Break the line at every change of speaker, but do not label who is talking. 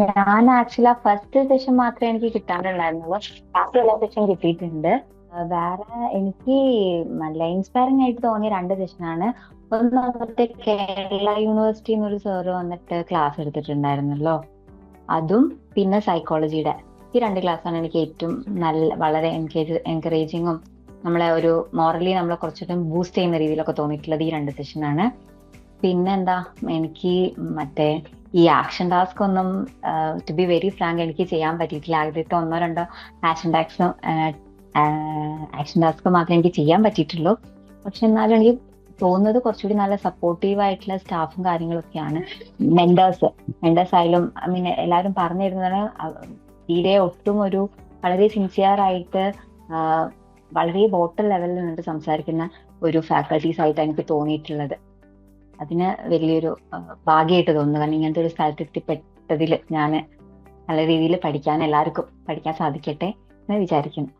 ഞാൻ ആക്ച്വലി ആ first session മാത്രമേ എനിക്ക് കിട്ടാണ്ടുണ്ടായിരുന്നുള്ളൂ ബാക്കി എല്ലാ സെഷൻ കിട്ടിയിട്ടുണ്ട്. വേറെ എനിക്ക് നല്ല ഇൻസ്പയറിംഗ് ആയിട്ട് തോന്നിയ രണ്ട് സെഷനാണ് ഒന്ന് കേരള യൂണിവേഴ്സിറ്റി എന്നൊരു സാറ് വന്നിട്ട് ക്ലാസ് എടുത്തിട്ടുണ്ടായിരുന്നല്ലോ. അതും പിന്നെ സൈക്കോളജിയുടെ ഈ രണ്ട് ക്ലാസ്സാണ് എനിക്ക് ഏറ്റവും നല്ല വളരെ എൻകേജ് എൻകറേജിങ്ങും നമ്മളെ ഒരു മോറലി നമ്മളെ കുറച്ചും ബൂസ്റ്റ് ചെയ്യുന്ന രീതിയിലൊക്കെ തോന്നിയിട്ടുള്ളത് ഈ രണ്ട് സെഷനാണ് പിന്നെന്താ എനിക്ക് മറ്റേ ഈ ആക്ഷൻ ടാസ്ക് ഒന്നും ടു ബി വെരി ഫ്രാങ്ക് എനിക്ക് ചെയ്യാൻ പറ്റിയിട്ടില്ല. ആദ്യത്തെ ഒന്നോ രണ്ടോ ആക്ഷൻ ടാസ്ക് ആക്ഷൻ ടാസ്ക് മാത്രമേ എനിക്ക് ചെയ്യാൻ പറ്റിയിട്ടുള്ളൂ. പക്ഷെ എന്നാലും എനിക്ക് തോന്നുന്നത് കുറച്ചുകൂടി നല്ല സപ്പോർട്ടീവ് ആയിട്ടുള്ള സ്റ്റാഫും കാര്യങ്ങളൊക്കെയാണ്. മെന്റേഴ്സ് മെന്റേഴ്സ് ആയാലും ഐ മീൻ എല്ലാവരും പറഞ്ഞു തരുന്നതാണ് തീരെ ഒട്ടും ഒരു വളരെ സിൻസിയർ ആയിട്ട് വളരെ ബോട്ടൽ ലെവലിൽ നിന്നിട്ട് സംസാരിക്കുന്ന ഒരു ഫാക്കൽറ്റീസ് ആയിട്ട് എനിക്ക് തോന്നിയിട്ടുള്ളത്. അതിന് വലിയൊരു ഭാഗ്യമായിട്ട് തോന്നുന്നു. കാരണം ഇങ്ങനത്തെ ഒരു സ്ഥലത്ത് എത്തിപ്പെട്ടതിൽ ഞാൻ നല്ല രീതിയിൽ പഠിക്കാൻ എല്ലാവർക്കും പഠിക്കാൻ സാധിക്കട്ടെ എന്ന് വിചാരിക്കുന്നു.